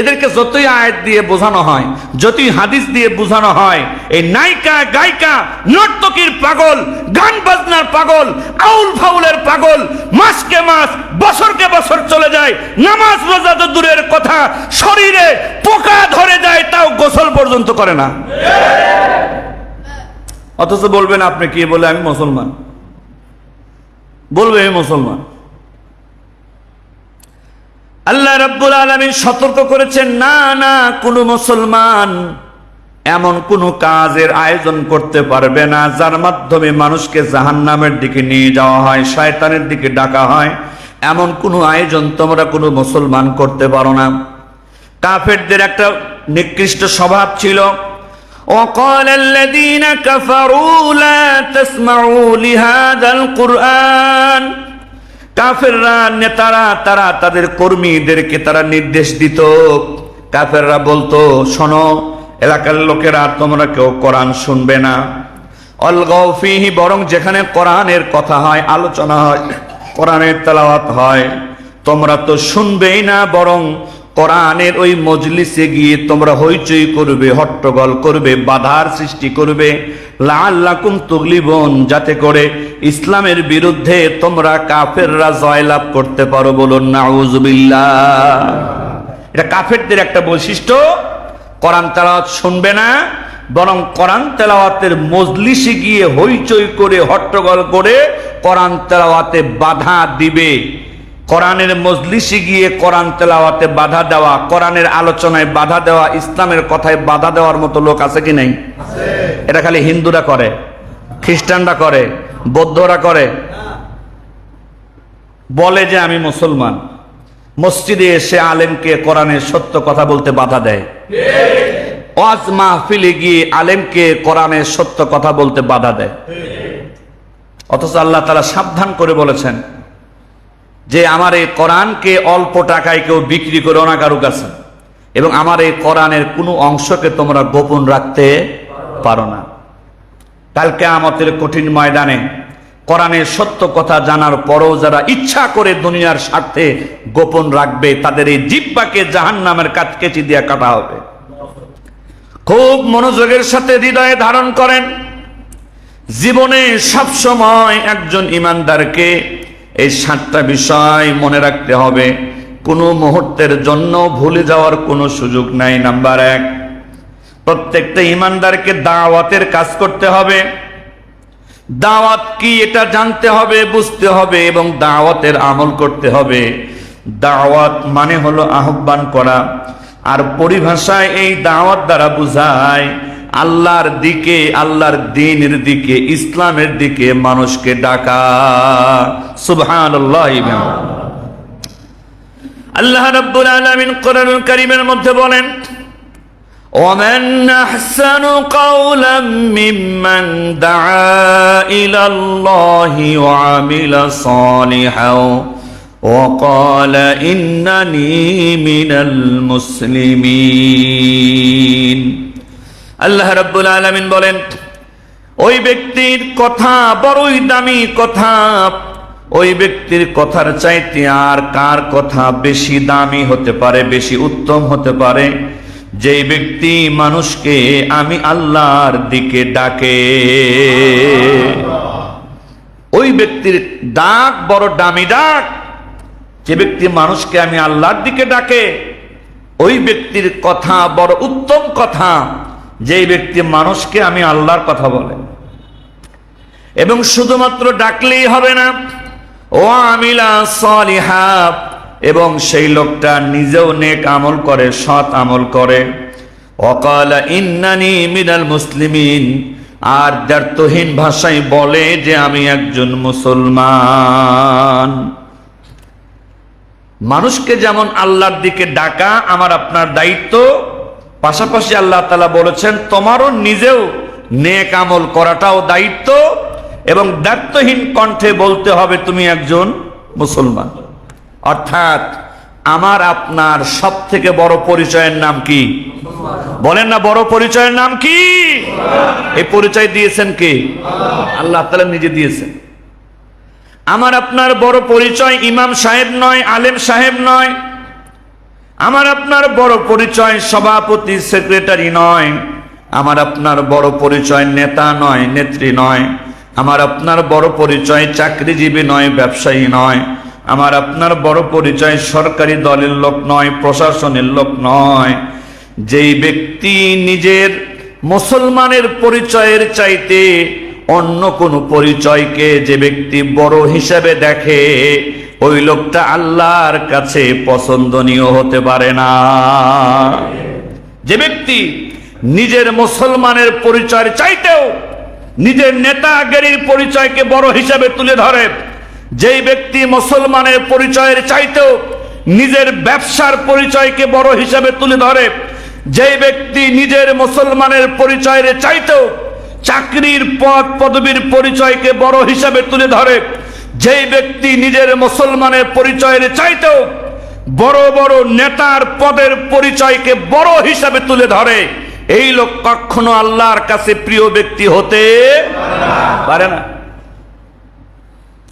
এদেরকে যতই আয়াত দিয়ে বোঝানো হয়, যতই হাদিস দিয়ে বোঝানো হয়, এই নায়িকা, গায়িকা, নর্তকীর পাগল, গান বাজনার পাগল, আউল ফাউলের পাগল, মাসকে মাস, বছরকে বছর চলে যায়, নামাজ রোজা তো দূরের কথা, শরীরে পোকা ধরে যায়, তাও গোসল পর্যন্ত করে না। অথচ বলবেন, আপনি কি বলে আমি মুসলমান? বলবে আমি মুসলমান। আল্লাহ রাব্বুল আলামিন সতর্ক করেছেন না না কোন মুসলমান এমন কোন কাজের আয়োজন করতে পারবে না যার মাধ্যমে মানুষকে জাহান্নামের দিকে নিয়ে যাওয়া হয় শয়তানের দিকে ডাকা হয় এমন কোন আয়োজন তোমরা কোনো মুসলমান করতে পারো না কাফেরদের একটা নিকৃষ্ট স্বভাব ছিল وقال الذين كفروا لا تسمعوا لهذا القرآن কাফেররা, নেতারা, তারা তাদের কর্মীদেরকে তারা নির্দেশ দিত। কাফেররা বলতো, শোনো, এলাকার লোকেরা তোমরা কেউ কোরআন শুনবে না। অলগৌফিহি বরং যেখানে কোরআনের কথা হয়, আলোচনা হয়, কোরআনের তেলাওয়াত হয়। তোমরা তো শুনবেই না, বরং কোরআনের ওই মজলিসে গিয়ে তোমরা হইচই করবে, হট্টগোল করবে, বাধার সৃষ্টি করবে। লাল্লাকুম তুগলিবন, যাতে করে ইসলামের বিরুদ্ধে তোমরা কাফেররা জয়লাভ করতে পারো বলুন, নাউজুবিল্লাহ। এটা কাফেরদের একটা বৈশিষ্ট্য। কোরআন তেলাওয়াত শুনবে না, বরং কোরআন তেলাওয়াতের মজলিসে গিয়ে হইচই করে, হট্টগোল করে কোরআন তেলাওয়াতে বাধা দিবে। কোরআনের মজলিসে গিয়ে কোরআন তেলাওয়াতে বাধা দেওয়া, কোরআনের আলোচনায় বাধা দেওয়া, ইসলামের কথায় বাধা দেওয়ার মতো লোক আছে কি নাই? এটা খালি হিন্দুরা করে, খ্রিস্টানরা করে, বৌদ্ধরা করে। বলে যে আমি মুসলমান। মসজিদে এসে আলেমকে কোরআনের সত্য কথা বলতে বাধা দেয়। ওয়াজ মাহফিলে গিয়ে আলেমকে কোরআনের সত্য কথা বলতে বাধা দেয়। অথচ আল্লাহ তারা সাবধান করে বলেছেন যে আমার এই কোরআনকে অল্প টাকায় কেউ বিক্রি করো না কারও কাছে এবং আমার এই কোরআনের কোনো অংশকে তোমরা গোপন রাখতে পারো না। কালকে আমাদের কঠিন ময়দানে কোরআনের সত্য কথা জানার পরও যারা ইচ্ছা করে দুনিয়ার স্বার্থে গোপন রাখবে, তাদের এই জিব্বাকে জাহান নামের কাজ কেচি দিয়ে কাটা হবে। খুব মনোযোগের সাথে হৃদয়ে ধারণ করেন। জীবনে সব সময় একজন ইমানদারকে এই সাতটা বিষয় মনে রাখতে হবে। কোনো মুহূর্তের জন্য ভুলে যাওয়ার কোনো সুযোগ নাই, নাম্বার এক। প্রত্যেকটা ইমানদারকে দাওয়াতের কাজ করতে হবে। দাওয়াত কি এটা জানতে হবে, বুঝতে হবে এবং দাওয়াতের আমল করতে হবে। দাওয়াত মানে হলো আহ্বান করা। আর পরিভাষায় এই দাওয়াত দ্বারা বুঝায় আল্লাহর দিকে আল্লাহর দিনের দিকে ইসলামের দিকে মানুষকে ডাকা সুবহানাল্লাহ আল্লাহ রাব্বুল আলামিন কোরআনুল কারীমের মধ্যে বলেন ومن أحسن قولا ممن دعا إلى الله وعمل صالحا وقال إنني من المسلمين আল্লাহ রাব্বুল আলামিন বলেন, ওই ব্যক্তির কথা বড়ই দামি কথা, ওই ব্যক্তির কথার চাইতে আর কার কথা বেশি দামি হতে পারে, বেশি উত্তম হতে পারে? যেই ব্যক্তি মানুষকে আমি আল্লাহর দিকে ডাকে, ওই ব্যক্তির ডাক বড় দামি ডাক। যে ব্যক্তি মানুষকে আমি আল্লাহর দিকে ডাকে, ওই ব্যক্তির কথা বড় উত্তম কথা। যেই ব্যক্তি মানুষকে আমি আল্লাহর কথা বলে, এবং শুধুমাত্র ডাকলেই হবে না, ও আমিলা সলিহা এবং সেই লোকটা নিজেও নেক আমল করে, সৎ আমল করে অকালা ইন্নানি মিনাল মুসলিমিন আর দ্ব্যর্থহীন ভাষায় বলে যে আমি একজন মুসলমান। মানুষকে যেমন আল্লাহর দিকে ডাকা, আমার আপনার দায়িত্ব পাশাপাশি আল্লাহ তালা বলেছেন, তোমারও নিজেও নেক আমল করাটাও দায়িত্ব এবং দায়িত্বহীন কণ্ঠে বলতে হবে, তুমি একজন মুসলমান। অর্থাৎ, আমার, আপনার সব থেকে বড় পরিচয়ের নাম কি? বলেন না, বড় পরিচয়ের নাম কি? এই পরিচয় দিয়েছেন কে? আল্লাহ তালা নিজে দিয়েছেন। আমার, আপনার বড় পরিচয় ইমাম সাহেব নয়, আলেম সাহেব নয় আমার আপনার বড় পরিচয় সভাপতি, সেক্রেটারি নয়। আমার আপনার বড় পরিচয় নেতা নয়, নেত্রী নয়। আমার আপনার বড় পরিচয় চাকরিজীবী নয়, ব্যবসায়ী নয়। আমার আপনার বড় পরিচয় সরকারি দলের লোক নয়, প্রশাসনের লোক নয়। যেই ব্যক্তি নিজের মুসলমানের পরিচয়ের চাইতে অন্য কোনো পরিচয়কে যে ব্যক্তি বড় হিসাবে দেখে ওই লোকটা আল্লাহর কাছে পছন্দনীয় হতে পারে না। যে ব্যক্তি নিজের মুসলমানের পরিচয় চাইতেও নিজের নেতাগিরির পরিচয়কে বড় হিসাবে তুলে ধরে, যেই ব্যক্তি মুসলমানের পরিচয়ের চাইতেও নিজের ব্যবসার পরিচয়কে বড় হিসাবে তুলে ধরে, যেই ব্যক্তি নিজের মুসলমানের পরিচয়ের চাইতেও চাকরির পদ পদবীর পরিচয়কে বড় হিসাবে তুলে ধরে যেই ব্যক্তি নিজের মুসলমানের পরিচয়ের চাইতেও বড় বড় নেতার পদের পরিচয়কে বড় হিসাবে তুলে ধরে, এই লোক কখনো আল্লাহর কাছে প্রিয় ব্যক্তি হতে পারে না।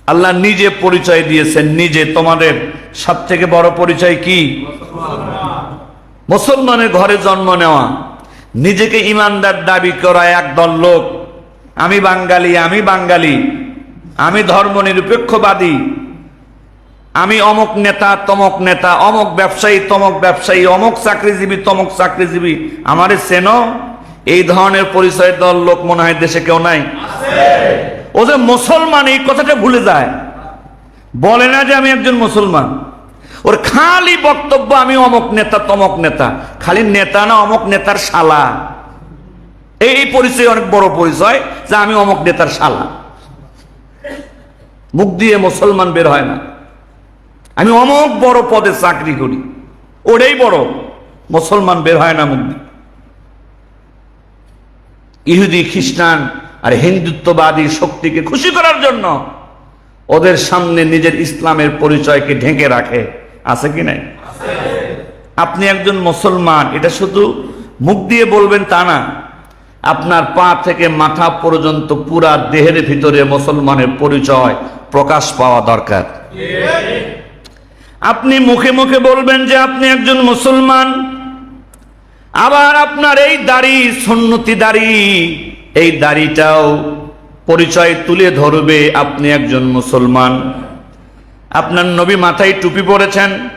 আল্লাহ নিজে পরিচয় দিয়েছেন, নিজে তোমাদের সব থেকে বড় পরিচয় কি? মুসলমানের ঘরে জন্ম নেওয়া। নিজেকে ইমানদার দাবি করা একদল লোক। আমি বাঙালি আমি বাঙালি। আমি ধর্ম নিরপেক্ষবাদী। আমি অমক নেতা, তমক নেতা, অমক ব্যবসায়ী, তমক ব্যবসায়ী, অমক চাকরিজীবী, তমক চাকরিজীবী। আমারে চেন? এই ধরনের পরিচয় দল লোক মনে হয় দেশে কেউ নাই। ও যে মুসলমান, এই কথাটা ভুলে যায়। বলে না যে আমি একজন মুসলমান। ওর খালি বক্তব্য, আমি অমক নেতা, তমক নেতা। খালি নেতা না, অমক নেতার শালা। এই পরিচয় অনেক বড় পরিচয় যে আমি অমক নেতার শালা। মুখ দিয়ে মুসলমান বের হয় না। আমি অমক বড় পদে চাকরি করি ওটাই বড়, মুসলমান বের হয় না মুখ দিয়ে। ইহুদি, খ্রিস্টান আর হিন্দুত্ববাদী শক্তিকে খুশি করার জন্য ওদের সামনে নিজের ইসলামের পরিচয়কে ঢেকে রাখে। আছে কি নাই? আপনি একজন মুসলমান, এটা শুধু মুখ দিয়ে বলবেন তা না। আপনার পা থেকে মাথা পর্যন্ত পুরা দেহের ভিতরে মুসলমানের পরিচয় প্রকাশ পাওয়া দরকার। আপনি মুখে মুখে বলবেন যে আপনি একজন মুসলমান। আবার আপনার এই দাড়ি, সন্নতি দাড়ি, এই দাড়িটাও পরিচয় তুলে ধরবে আপনি একজন মুসলমান। আপনার নবী মাথায় টুপি পরেছেন।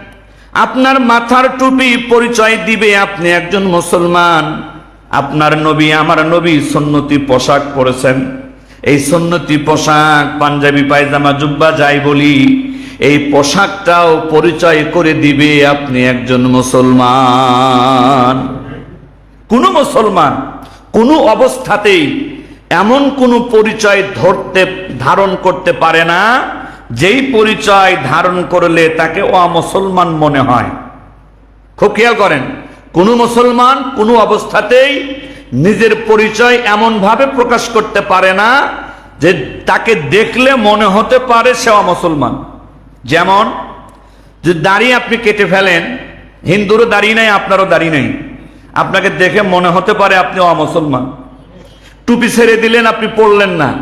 আপনার মাথার টুপি পরিচয় দিবে আপনি একজন মুসলমান। আপনার নবী, আমার নবী সন্নতি পোশাক পরেছেন। এই সন্নতি পোশাক, পাঞ্জাবি পায়জামা, জুব্বা যাই বলি, এই পোশাকটাও পরিচয় করে দিবে আপনি একজন মুসলমান। কোন মুসলমান কোন অবস্থাতেই এমন কোন পরিচয় ধরতে, ধারণ করতে পারে না, যেই পরিচয় ধারণ করলে তাকে অমুসলমান মনে হয়। খুব খেয়াল করেন, কোন মুসলমান কোন অবস্থাতেই নিজের পরিচয় এমন ভাবে প্রকাশ করতে পারে না যে তাকে দেখলে মনে হতে পারে সে অমুসলমান যেমন, যে দাড়ি আপনি কেটে ফেলেন, হিন্দুরও দাঁড়িয়ে নেই, আপনারও দাঁড়িয়ে নেই। আপনাকে দেখে মনে হতে পারে আপনি অমুসলমান। টুপি ছেড়ে দিলেন, আপনি পড়লেন না।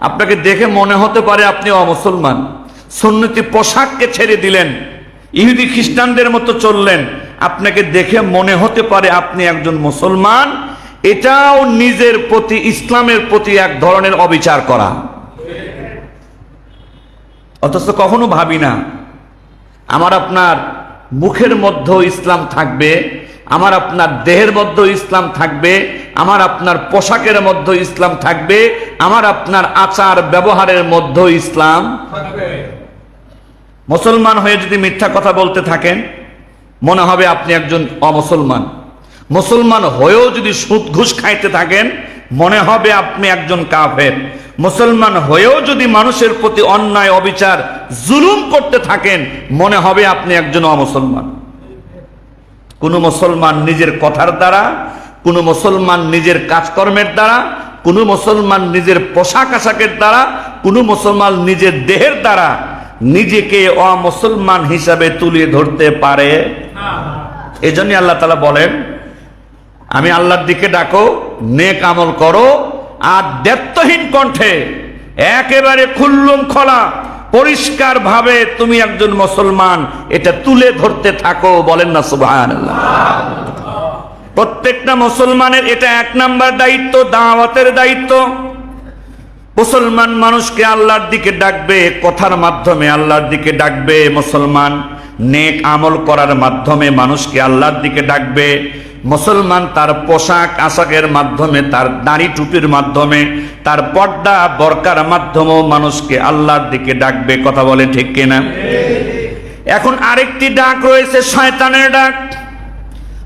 আপনাকে দেখে মনে হতে পারে আপনি অমুসলমান। সুন্নতি পোশাককে ছেড়ে দিলেন। ইহুদি খ্রিস্টানদের মতো চললেন। আপনাকে দেখে মনে হতে পারে আপনি একজন মুসলমান। এটাও নিজের প্রতি, ইসলামের প্রতি এক ধরনের অবিচার করা। অথচ কখনো ভাবি না, আমার আপনার মুখের মধ্যেও ইসলাম থাকবে, আমার আপনার দেহের মধ্যেও ইসলাম থাকবে, আমার আপনার পোশাকের মধ্যেও ইসলাম থাকবে, আমার আপনার আচার ব্যবহারের মধ্যেও ইসলাম মুসলমান হয়ে যদি মিথ্যা কথা বলতে থাকেন, মনে হবে আপনি একজন অমুসলমান। মুসলমান হয়েও যদি সুদ ঘুষ খাইতে থাকেন মনে হবে আপনি একজন কাফের। মুসলমান হয়েও যদি মানুষের প্রতি অন্যায় অবিচার জুলুম করতে থাকেন মনে হবে আপনি একজন অমুসলমান। কোন মুসলমান নিজের কথার দ্বারা কোন মুসলমান নিজের কাজকর্মের দ্বারা কোন মুসলমান নিজের পোশাক আশাকের দ্বারা কোন মুসলমান নিজের দেহের দ্বারা নিজেকে অমুসলমান হিসাবে তুলে ধরতে পারে। এই জন্য আল্লাহ তালা বলেন আমি আল্লাহর দিকে ডাকো, নেক আমল করো, আর দেবত্বহীন কণ্ঠে একেবারে খুল্লুম খোলা পরিষ্কার ভাবে তুমি একজন মুসলমান, এটা তুলে ধরতে থাকো, বলেন না সুবহানাল্লাহ। প্রত্যেকটা মুসলমানের এটা এক নাম্বার দায়িত্ব, দাওয়াতের দায়িত্ব। মুসলমান মানুষকে আল্লাহর দিকে ডাকবে, কথার মাধ্যমে আল্লাহর দিকে ডাকবে। মুসলমান নেক আমল করার মাধ্যমে মানুষকে আল্লাহর দিকে ডাকবে। মুসলমান তার পোশাক আশাকের মাধ্যমে, তার দাড়ি টুপির মাধ্যমে, তার পর্দা বরকার মাধ্যমেও মানুষকে আল্লাহর দিকে ডাকবে। কথা বলে ঠিক কিনা? এখন আরেকটি ডাক রয়েছে, শয়তানের ডাক।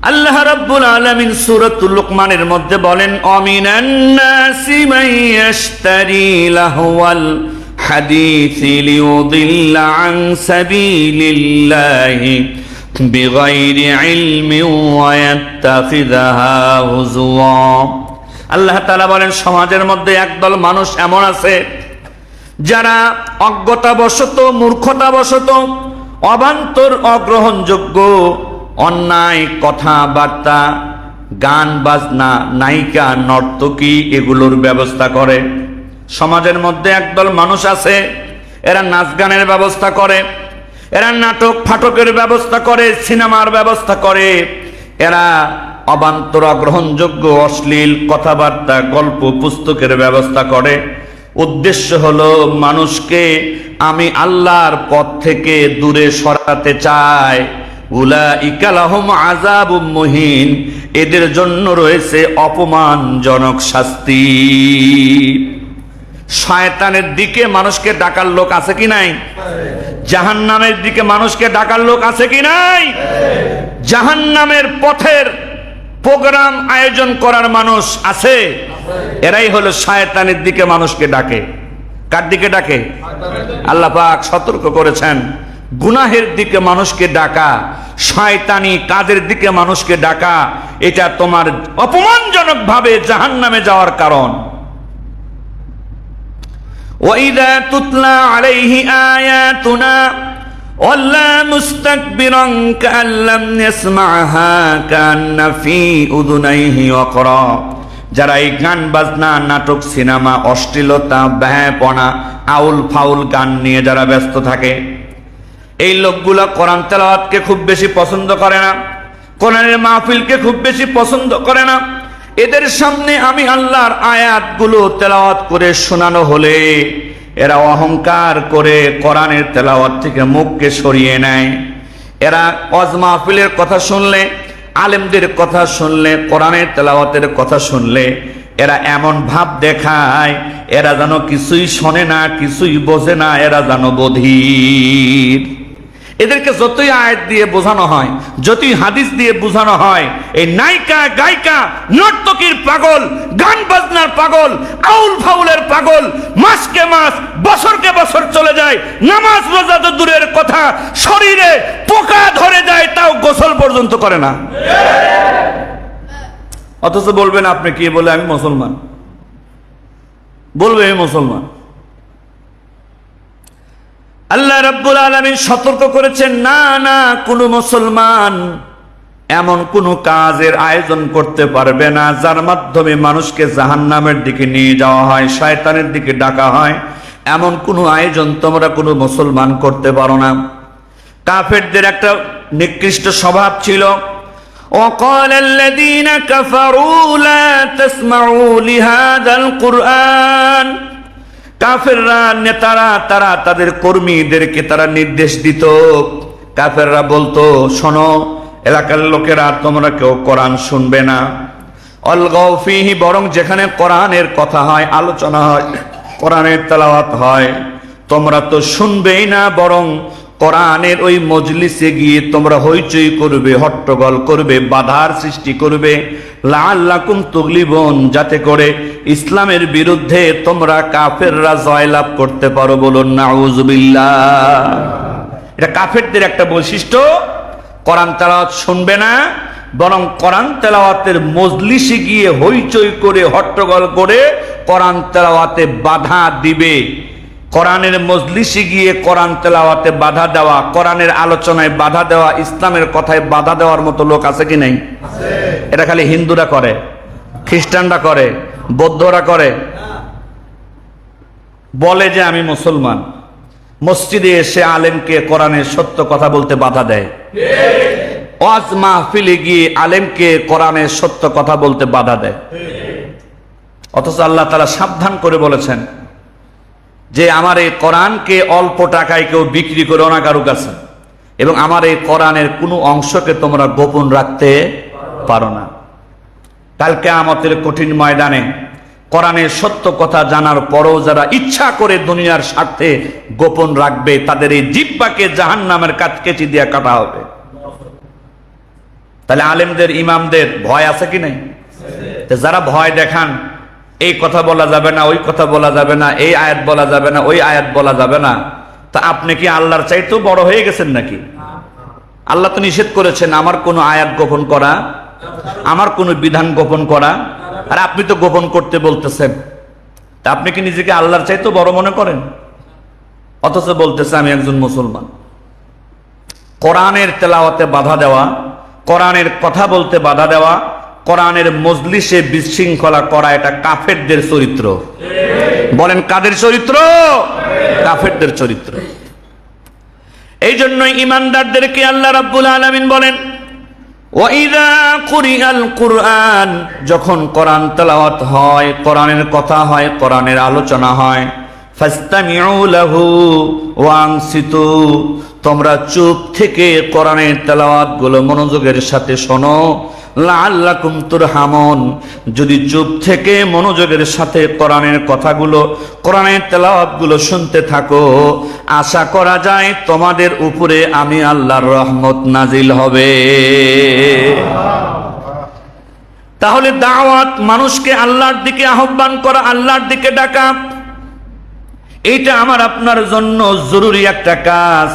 আল্লাহ রাব্বুল আলামিন সূরাতুল লুকমানের মধ্যে বলেন, অমিনান নাসি মান ইয়াশতারি লাহওয়াল হাদিসি লিয়ুদিল্লা আন সাবিলিল্লাহি। ইলমিন ওয়া ইয়াত্তাখিযাহা হুজুয়া আল্লাহ তাআলা বলেন, সমাজের মধ্যে একদল মানুষ এমন আছে, যারা অজ্ঞতাবশত, মূর্খতাবশত, অবান্তর অগ্রহণযোগ্য, অন্যায়, কথাবার্তা, গান, বাজনা, নায়িকা, নর্তকী এগুলোর ব্যবস্থা করে। সমাজের মধ্যে একদল মানুষ আছে, এরা নাচ গানের ব্যবস্থা করে। এরা নাটক ফাটকের ব্যবস্থা করে, সিনেমার ব্যবস্থা করে। এরা অবান্তর গ্রহণযোগ্য, অশ্লীল কথাবার্তা, গল্প, পুস্তকের ব্যবস্থা করে। উদ্দেশ্য হলো, মানুষকে আমি আল্লাহর পথ থেকে দূরে সরাতে চাই। উলা ইকালাহম আজাব মুহিন। এদের জন্য রয়েছে অপমানজনক শাস্তি। শয়তানের দিকে মানুষকে ডাকার লোক আছে কি নাই? জাহান্নামের দিকে মানুষকে ডাকার লোক আছে কি নাই? জাহান্নামের পথের প্রোগ্রাম আয়োজন করার মানুষ আছে। এরাই হলো শয়তানের দিকে মানুষকে ডাকে। কার দিকে ডাকে? আল্লাহ পাক সতর্ক করেছেন। গুনাহের দিকে মানুষকে ডাকা, শয়তানি কাজের দিকে মানুষকে ডাকা, এটা তোমার অপমানজনক ভাবে জাহান্নামে যাওয়ার কারণ। وإذا تتلى عليه آياتنا ولا مستكبرا كأن لم يسمعها كأن في أذنيه وقرا যারা এই গান বাজনা নাটক সিনেমা অশ্লীলতা ব্যাপনা আউল ফাউল গান নিয়ে যারা ব্যস্ত থাকে এই লোকগুলা কোরআন তেলাওয়াতকে খুব বেশি পছন্দ করে না কোরআনের মাহফিলকে খুব বেশি পছন্দ করে না এদের সামনে আমি আল্লাহর আয়াতগুলো তেলাওয়াত করে শোনানো হলে এরা অহংকার করে কোরআনের তেলাওয়াত থেকে মুখকে সরিয়ে নেয়। এরা অজ মাহফিলের কথা শুনলে, আলেমদের কথা শুনলে, কোরআনের তেলাওয়াতের কথা শুনলে এরা এমন ভাব দেখায়, এরা যেন কিছুই শোনে না, কিছুই বোঝে না, এরা যেন বধির। এদেরকে যতই আয়াত দিয়ে বোঝানো হয়, যতই হাদিস দিয়ে বোঝানো হয়, এই নায়িকা, গায়িকা, নর্তকীর পাগল, গান বাজনার পাগল, আউল ফাউলের পাগল, মাসকে মাস, বছরকে বছর চলে যায়, নামাজ রোজা তো দূরের কথা, শরীরে পোকা ধরে যায়, তাও গোসল পর্যন্ত করে না। অথচ বলবেন, আপনি কি বলে আমি মুসলমান? বলবে মুসলমান। আল্লাহ রাব্বুল আলামিন সতর্ক করেছেন না না কোনো মুসলমান এমন কোনো কাজের আয়োজন করতে পারবে না যার মাধ্যমে মানুষকে জাহান্নামের দিকে নিয়ে যাওয়া হয় শয়তানের দিকে ডাকা হয় এমন কোনো আয়োজন তোমরা কোনো মুসলমান করতে পারো না কাফেরদের একটা নিকৃষ্ট স্বভাব ছিল وقال الذين كفروا لا تسمعوا لهذا القرآن কাফেররা, নেতারা, তারা তাদের কর্মীদেরকে তারা নির্দেশ দিত। কাফেররা বলতো, শোনো, এলাকার লোকেরা তোমরা কেউ কোরআন শুনবে না। অলগৌফিহি বরং যেখানে কোরআনের কথা হয়, আলোচনা হয়, কোরআনের তেলাওয়াত হয়। তোমরা তো শুনবেই না, বরং কোরআনের ওই মজলিসে গিয়ে তোমরা হইচই করবে, হট্টগোল করবে, বাধার সৃষ্টি করবে। লাল্লাকুম তুগলিবন, যাতে করে ইসলামের বিরুদ্ধে তোমরা কাফেররা জয়লাভ করতে পারো বলুন, নাউজুবিল্লাহ। এটা কাফেরদের একটা বৈশিষ্ট্য। কোরআন তেলাওয়াত শুনবে না, বরং কোরআন তেলাওয়াতের মজলিসে গিয়ে হইচই করে, হট্টগোল করে কোরআন তেলাওয়াতে বাধা দিবে। কোরআনের মজলিসে গিয়ে কোরআন তেলাওয়াতে বাধা দেওয়া, কোরআনের আলোচনায় বাধা দেওয়া, ইসলামের কথায় বাধা দেওয়ার মতো লোক আছে কি নাই? এটা খালি হিন্দুরা করে, খ্রিস্টানরা করে, বৌদ্ধরা করে। বলে যে আমি মুসলমান। মসজিদে এসে আলেমকে কোরআনের সত্য কথা বলতে বাধা দেয়। ওয়াজ মাহফিলে গিয়ে আলেমকে কোরআনের সত্য কথা বলতে বাধা দেয়। অথচ আল্লাহ তারা সাবধান করে বলেছেন যে আমার এই কোরআনকে অল্প টাকায় কেউ বিক্রি করো না কারও কাছে এবং আমার এই কোরআনের কোনো অংশকে তোমরা গোপন রাখতে পারো না। কালকে আমাদের কঠিন ময়দানে কোরআনের সত্য কথা জানার পরও যারা ইচ্ছা করে দুনিয়ার স্বার্থে গোপন রাখবে, তাদের এই জিব্বাকে জাহান নামের কাটকেচি দিয়ে কাটা হবে। তাহলে আলেমদের, ইমামদের ভয় আছে কি নাই? যারা ভয় দেখান এই কথা বলা যাবে না, ওই কথা বলা যাবে না, এই আয়াত বলা যাবে না, ওই আয়াত বলা যাবে না। তা আপনি কি আল্লাহর চাইতেও বড় হয়ে গেছেন নাকি? আল্লাহ তো নিষেধ করেছেন, আমার কোনো আয়াত গোপন করা, আমার কোনো বিধান গোপন করা, আর আপনি তো গোপন করতে বলতেছেন। তা আপনি কি নিজেকে আল্লাহর চাইতেও বড় মনে করেন? অথচ বলতেছে, আমি একজন মুসলমান। কোরআনের তেলাওয়াতে বাধা দেওয়া, কোরআনের কথা বলতে বাধা দেওয়া কোরআনের মজলিসে বিশৃঙ্খলা করা এটা কাফেরদের চরিত্র। বলেন কাদের চরিত্র? কাফেরদের চরিত্র। এই জন্যই ইমানদারদেরকে আল্লাহ রাব্বুল আলামিন বলেন যখন কোরআন তেলাওয়াত হয়, কোরআনের কথা হয়, কোরআনের আলোচনা হয় লাহু তোমরা চুপ থেকে কোরআনের তেলাওয়াতগুলো মনোযোগের সাথে শোনো। তুরহামুন। যদি চুপ থেকে মনোযোগের সাথে কোরআনের কথাগুলো, কোরআনের তেলাওয়াতগুলো শুনতে থাকো, আশা করা যায় তোমাদের উপরে আমি আল্লাহর রহমত নাজিল হবে। তাহলে দাওয়াত মানুষকে আল্লাহর দিকে আহ্বান করা, আল্লাহর দিকে ডাকা, এইটা আমার আপনার জন্য জরুরি একটা কাজ।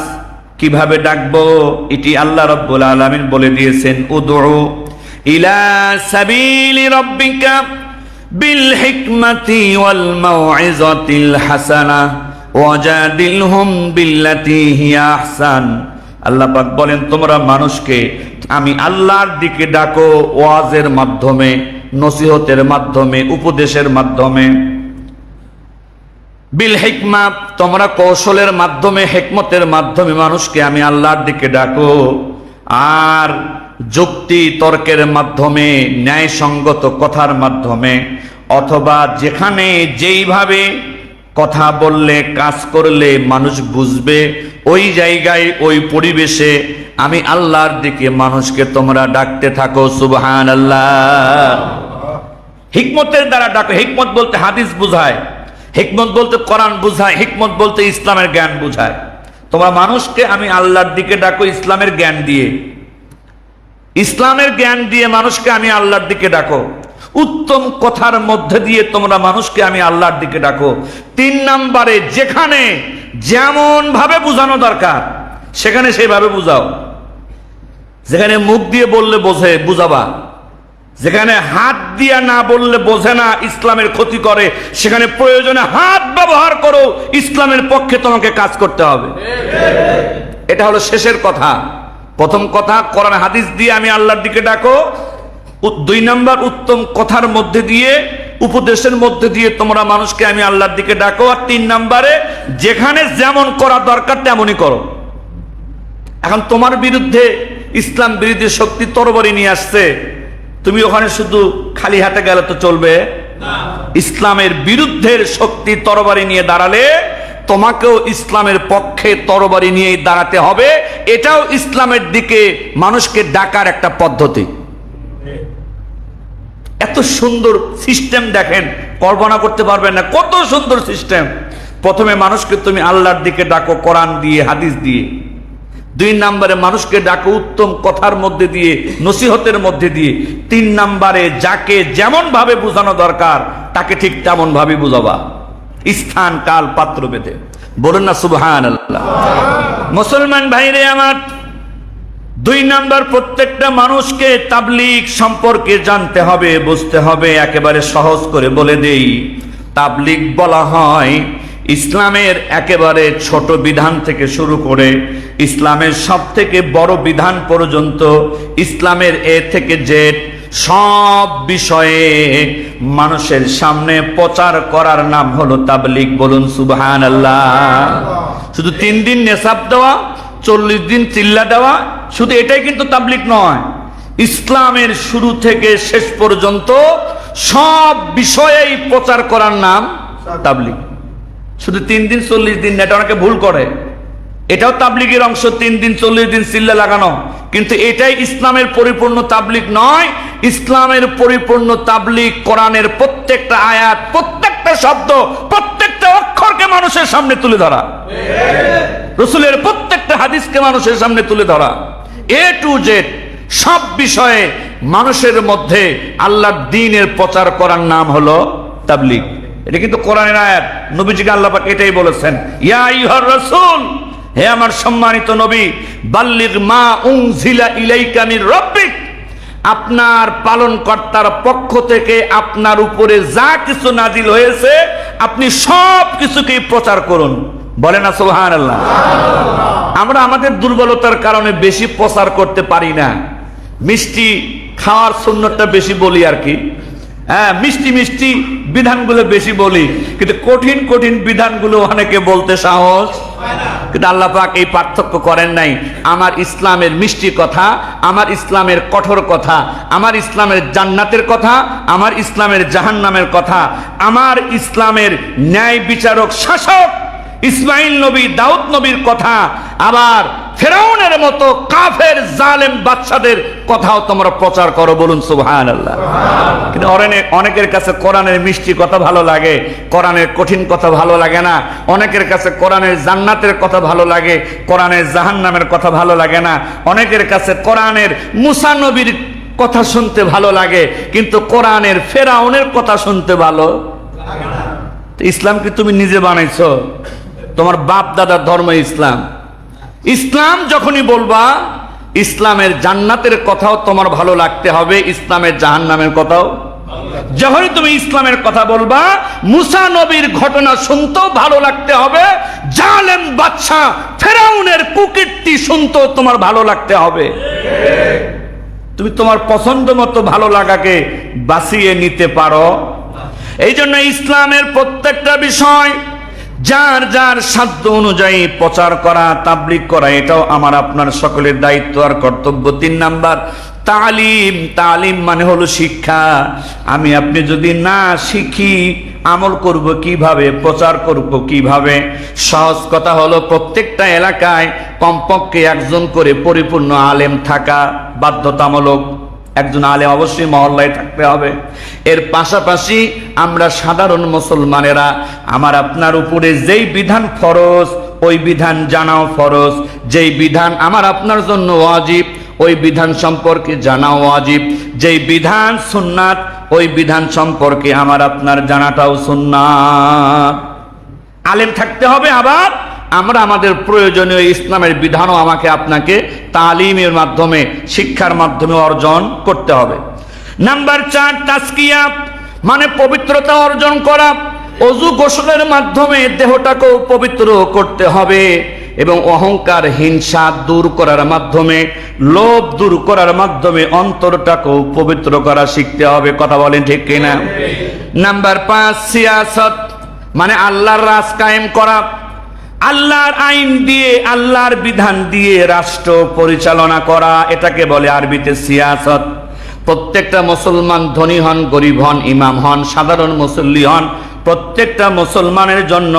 কীভাবে ডাকবো? এটি আল্লাহ রব্বুল আলামিন বলে দিয়েছেন, উদউ ইলা সাবিলি রাব্বিকা বিল হিকমাতি ওয়াল মাউইজাতিল হাসানা ওয়াজাদিলহুম বিল্লাতি হিয়া আহসান। আল্লাহ বলেন, তোমরা মানুষকে, আমি আল্লাহর দিকে ডাকো ওয়াজের মাধ্যমে, নসিহতের মাধ্যমে, উপদেশের মাধ্যমে। বিল হেকমা, তোমরা কৌশলের মাধ্যমে, হেকমতের মাধ্যমে মানুষকে আমি আল্লাহর দিকে ডাকো। আর যুক্তি তর্কের মাধ্যমে, ন্যায়সঙ্গত কথার মাধ্যমে, অথবা যেখানে যেইভাবে কথা বললে, কাজ করলে মানুষ বুঝবে, ওই জায়গায়, ওই পরিবেশে আমি আল্লাহর দিকে মানুষকে তোমরা ডাকতে থাকো সুবহান আল্লাহ হিকমতের দ্বারা ডাকো, হিকমত বলতে হাদিস বুঝায়, হিকমত বলতে কোরআন বুঝায়, হিকমত বলতে ইসলামের জ্ঞান বুঝায়। তোমরা মানুষকে আমি আল্লাহর দিকে ডাকো, ইসলামের জ্ঞান দিয়ে। ইসলামের জ্ঞান দিয়ে মানুষকে আমি আল্লাহর দিকে ডাকো। উত্তম কথার মধ্যে দিয়ে তোমরা মানুষকে আমি আল্লাহর দিকে ডাকো। তিন নাম্বারে, যেখানে যেমন ভাবে বুঝানো দরকার, সেখানে সেইভাবে বুঝাও। যেখানে মুখ দিয়ে বললে বোঝে, বুঝাবা। যেখানে হাত দিয়া না বললে বোঝে না ইসলামের ক্ষতি করে, সেখানে প্রয়োজনে হাত ব্যবহার করো, ইসলামের পক্ষে তোমাকে কাজ করতে হবে। এটা হলো শেষের কথা। প্রথম কথা, কোরআন হাদিস দিয়ে আমি আল্লাহর দিকে ডাকো। দুই নম্বর, উত্তম কথার মধ্যে দিয়ে, উপদেশের মধ্যে দিয়ে তোমরা মানুষকে আমি আল্লাহর দিকে ডাকো। আর তিন নম্বরে, যেখানে যেমন করা দরকার তেমনই করো। এখন তোমার বিরুদ্ধে ইসলাম বিরোধী শক্তি তরবারি নিয়ে আসছে। তুমি ওখানে শুধু খালি হাতে গেলে তো চলবে। ইসলামের বিরুদ্ধের শক্তি তরবারি নিয়ে দাঁড়ালে, তোমাকেও ইসলামের পক্ষে তরবারি নিয়েই দাঁড়াতে হবে। এটাও ইসলামের দিকে মানুষকে ডাকার একটা পদ্ধতি। এত সুন্দর সিস্টেম দেখেন, কল্পনা করতে পারবেন না, কত সুন্দর সিস্টেম। প্রথমে মানুষকে তুমি আল্লাহর দিকে ডাকো, কোরআন দিয়ে, হাদিস দিয়ে। দুই নম্বরে মানুষকে ডাকো উত্তম কথার মধ্যে দিয়ে, নসিহতের মধ্যে দিয়ে। তিন নম্বরে যাকে যেমন ভাবে বোঝানো দরকার, তাকে ঠিক তেমন ভাবে বুঝাবা। স্থান, কাল, পাত্র বেঁধে বলুন না সুবহান আল্লাহ মুসলমান ভাইরে আমার, দুই নাম্বার প্রত্যেকটা মানুষকে তাবলিগ সম্পর্কে জানতে হবে, বুঝতে হবে, একেবারে সহজ করে বলে দেই। তাবলিগ বলা হয় ইসলামের একেবারে ছোট বিধান থেকে শুরু করে ইসলামের সব থেকে বড় বিধান পর্যন্ত ইসলামের এ থেকে জেড সব বিষয়ে মানুষের সামনে প্রচার করার নাম হলো তাবলিগ। বলুন সুবহান আল্লাহ শুধু তিন দিন নেশাব দেওয়া চল্লিশ দিন চিল্লা দেওয়া শুধু এটাই কিন্তু তাবলিক নয়। ইসলামের শুরু থেকে শেষ পর্যন্ত সব বিষয়েই প্রচার করার নাম তাবলিক শুধু তিন দিন চল্লিশ দিন এটা অনেকে ভুল করে। এটাও তাবলিগের অংশ, তিন দিন, চল্লিশ দিন চিল্লা লাগানো। কিন্তু এটাই ইসলামের পরিপূর্ণ তাবলিগ নয়। ইসলামের পরিপূর্ণ তাবলিগ কোরআনের প্রত্যেকটা আয়াত, প্রত্যেকটা শব্দ, প্রত্যেকটা অক্ষরকে মানুষের সামনে তুলে ধরা। রসুলের প্রত্যেকটা হাদিসকে মানুষের সামনে তুলে ধরা। এ টু জেড সব বিষয়ে মানুষের মধ্যে আল্লাহর দিনের প্রচার করার নাম হলো তাবলিগ। এটা কিন্তু কোরআনের আয়াত। নবীজিকে আল্লাহ এটাই বলেছেন, ইয়া ইহর রসুল হে আমার সম্মানিত নবী, বাল্লিগ মা উংজিলা ইলাইকা মির রব্বিক। আপনার পালনকর্তার পক্ষ থেকে আপনার উপরে যা কিছু নাজিল হয়েছে, আপনি সব কিছুকেই প্রচার করুন। বলে না সোহান আল্লাহ আমরা আমাদের দুর্বলতার কারণে বেশি প্রচার করতে পারি না। মিষ্টি খাওয়ার সুন্নতটা বেশি বলি আর কি। হ্যাঁ মিষ্টি মিষ্টি বিধানগুলো বেশি বলি, কিন্তু কঠিন কঠিন বিধানগুলো অনেকে বলতে সাহস। কিন্তু আল্লাহ পাক এই পার্থক্য করেন নাই। আমার ইসলামের মিষ্টি কথা, আমার ইসলামের কঠোর কথা, আমার ইসলামের জান্নাতের কথা, আমার ইসলামের জাহান্নামের কথা, আমার ইসলামের ন্যায় বিচারক শাসক ইসমাইল নবী, দাউদ নবীর কথা, আবার ফেরাউনের মতো কাফের জালেম বাচ্চাদের কথাও তোমরা প্রচার করো, বলুন সুবহান আল্লাহ কিন্তু অনেকের কাছে কোরআনের মিষ্টি কথা ভালো লাগে, কোরআনের কঠিন কথা ভালো লাগে না, অনেকের কাছে কোরআনের জান্নাতের কথা ভালো লাগে, কোরআনের জাহান্নামের কথা ভালো লাগে না, অনেকের কাছে কোরআনের মুসা নবীর কথা শুনতে ভালো লাগে, কিন্তু কোরআনের ফেরাউনের কথা শুনতে ভালো ইসলাম কি তুমি নিজে বানাইছো? তোমার বাপ দাদার ধর্ম ইসলাম। ইসলাম যখনই বলবা, ইসলামের জান্নাতের কথাও তোমার ভালো লাগতে হবে, ইসলামের জাহান্নামের কথাও। যখনই তুমি ইসলামের কথা বলবা, মুসা নবীর ঘটনা শুনতেও ভালো লাগতে হবে, জালেম বাদশা ফেরাউনের কুকীর্তি শুনতেও তোমার ভালো লাগতে হবে। তুমি তোমার পছন্দ মতো ভালো লাগাকে বাঁচিয়ে নিতে পারো। এই জন্য ইসলামের প্রত্যেকটা বিষয় যার যার সাধ্য অনুযায়ী প্রচার করা তাবলিক করা, এটাও আমার আপনার সকলের দায়িত্ব আর কর্তব্য। তিন নাম্বার, তালিম। তালিম মানে হলো শিক্ষা। আমি, আপনি যদি না শিখি, আমল করব কীভাবে, প্রচার করব কীভাবে? সহজ কথা হলো, প্রত্যেকটা এলাকায় কমপক্ষে একজন করে পরিপূর্ণ আলেম থাকা বাধ্যতামূলক। একজন আলেম অবশ্যই মহল্লায় থাকতে হবে। এর পাশাপাশি আমরা সাধারণ মুসলমানেরা, আমার আপনার উপরে যেই বিধান ফরজ, ওই বিধান জানাও ফরজ। যেই বিধান আমার আপনার জন্য ওয়াজিব, ওই বিধান সম্পর্কে জানাও ওয়াজিব। যেই বিধান সুন্নাত, ওই বিধান সম্পর্কে আমার আপনার জানাটাও সুন্নাত। আলেম থাকতে হবে আবার? আমরা আমাদের প্রয়োজনীয় ইসলামের বিধানও আমাকে আপনাকে তালিমের মাধ্যমে, শিক্ষার মাধ্যমে অর্জন করতে হবে। নাম্বার চার তাস্কিয়া মানে পবিত্রতা অর্জন করা। অজু গোসলের মাধ্যমে দেহটাকেও পবিত্র করতে হবে এবং অহংকার, হিংসা দূর করার মাধ্যমে, লোভ দূর করার মাধ্যমে অন্তরটাকেও পবিত্র করা শিখতে হবে। কথা বলেন ঠিক কিনা? নাম্বার পাঁচ, সিয়াসত মানে আল্লাহর রাজ কায়েম করা। আল্লাহর আইন দিয়ে, আল্লাহর বিধান দিয়ে রাষ্ট্র পরিচালনা করা, এটাকে বলে আরবিতে সিয়াসত। প্রত্যেকটা মুসলমান ধনী হন, গরিব হন, ইমাম হন, সাধারণ মুসল্লি হন, প্রত্যেকটা মুসলমানের জন্য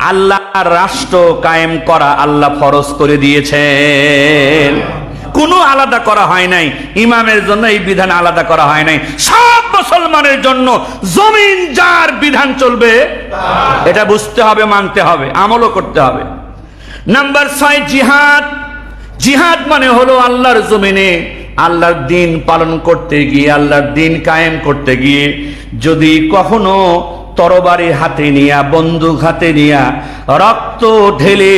আল্লাহর রাষ্ট্র কায়েম করা আল্লাহ ফরজ করে দিয়েছেন। কোনো আলাদা করা হয় নাই। ইমামের জন্য এই বিধান আলাদা করা হয় নাই। সব মুসলমানের জন্য জমিন যার বিধান চলবে, এটা বুঝতে হবে, মানতে হবে, আমলও করতে হবে। নাম্বার ছয়, জিহাদ। জিহাদ মানে হলো আল্লাহর জমিনে আল্লাহর দিন পালন করতে গিয়ে, আল্লাহর দিন কায়েম করতে গিয়ে, যদি কখনো তরবারি হাতে নিয়া, বন্দুক হাতে নিয়া, রক্ত ঢেলে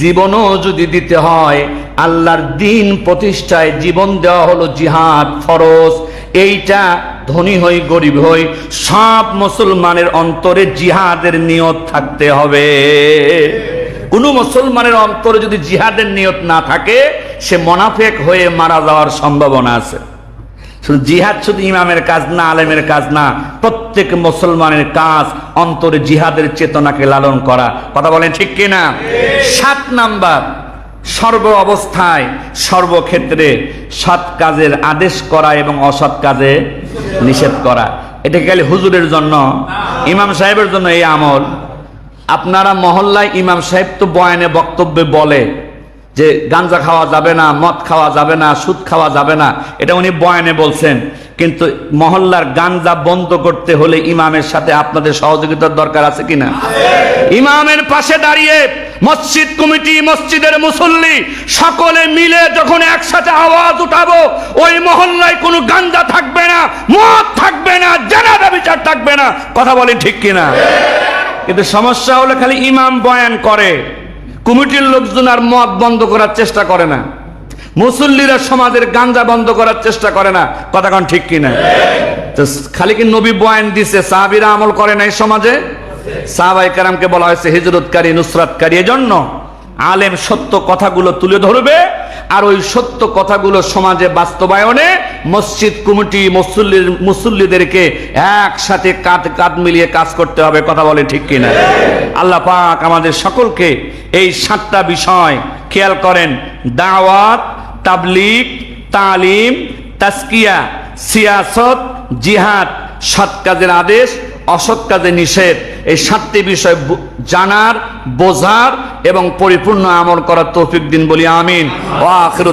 জীবনও যদি দিতে হয়, আল্লাহর দিন প্রতিষ্ঠায় জীবন দেওয়া হলো জিহাদ, ফরজ। এইটা ধনী হই, গরিব হই, সব মুসলমানের অন্তরে জিহাদের নিয়ত থাকতে হবে। কোন মুসলমানের অন্তরে যদি জিহাদের নিয়ত না থাকে, সে মোনাফেক হয়ে মারা যাওয়ার সম্ভাবনা আছে। শুধু জিহাদ শুধু ইমামের কাজ না, আলেমের কাজ না, প্রত্যেক মুসলমানের কাজ অন্তরে জিহাদের চেতনাকে লালন করা। কথা বলেন ঠিক কিনা সাত নাম্বার, সর্ব অবস্থায় সর্বক্ষেত্রে সৎ কাজের আদেশ করা এবং অসৎ কাজে নিষেধ করা। এটা গেলে হুজুরের জন্য, ইমাম সাহেবের জন্য এই আমল। আপনারা মহল্লায় ইমাম সাহেব তো বয়ানে বক্তব্যে বলে যে গাঞ্জা খাওয়া যাবে না, মদ খাওয়া যাবে না, সুদ খাওয়া যাবে না। এটা উনি বয়ানে বলছেন। কিন্তু মহল্লার গাঞ্জা বন্ধ করতে হলে ইমামের সাথে আপনাদের সহযোগিতার দরকার আছে কিনা? ইমামের পাশে দাঁড়িয়ে মসজিদ কমিটি, মসজিদের মুসল্লি, সকলে মিলে যখন একসাথে আওয়াজ উঠাবো, ওই মহল্লায় কোনো গাঞ্জা থাকবে না, মদ থাকবে না, জানাজা বিচার থাকবে না। কথা বলেন ঠিক কিনা? কিন্তু সমস্যা হলে খালি ইমাম বয়ান করে। কমিটির লোকজন আর মদ বন্ধ করার চেষ্টা করে না। মুসল্লিরা সমাজের গাঞ্জা বন্ধ করার চেষ্টা করে না। কথা ঠিক কিনা? তো খালি কি নবী বয়ান দিছে, সাহাবিরা আমল করে নাই সমাজে? সাহাবাই কারামকে বলা হয়েছে, হিজরতকারী, নুসরাতকারী এজন্য আলেম সত্য কথাগুলো তুলে ধরবে, আর ওই সত্য কথাগুলো সমাজে বাস্তবায়নে মসজিদ, কমিটি, মুসল্লির, মুসল্লিদেরকে একসাথে কাঁধ কাঁধ মিলিয়ে কাজ করতে হবে, কথা বলে ঠিক কিনা? আল্লাহ পাক আমাদের সকলকে এই সাতটা বিষয় খেয়াল করেন, দাওয়াত, তাবলিগ, তালিম তাস্কিয়া সিয়াসত, জিহাদ, সৎ কাজের আদেশ অসৎ কাজে নিষেধ। এই সাতটি বিষয় জানার, বোঝার এবং পরিপূর্ণ আমল করার তৌফিক দিন বলি, আমিন। ও আখিরু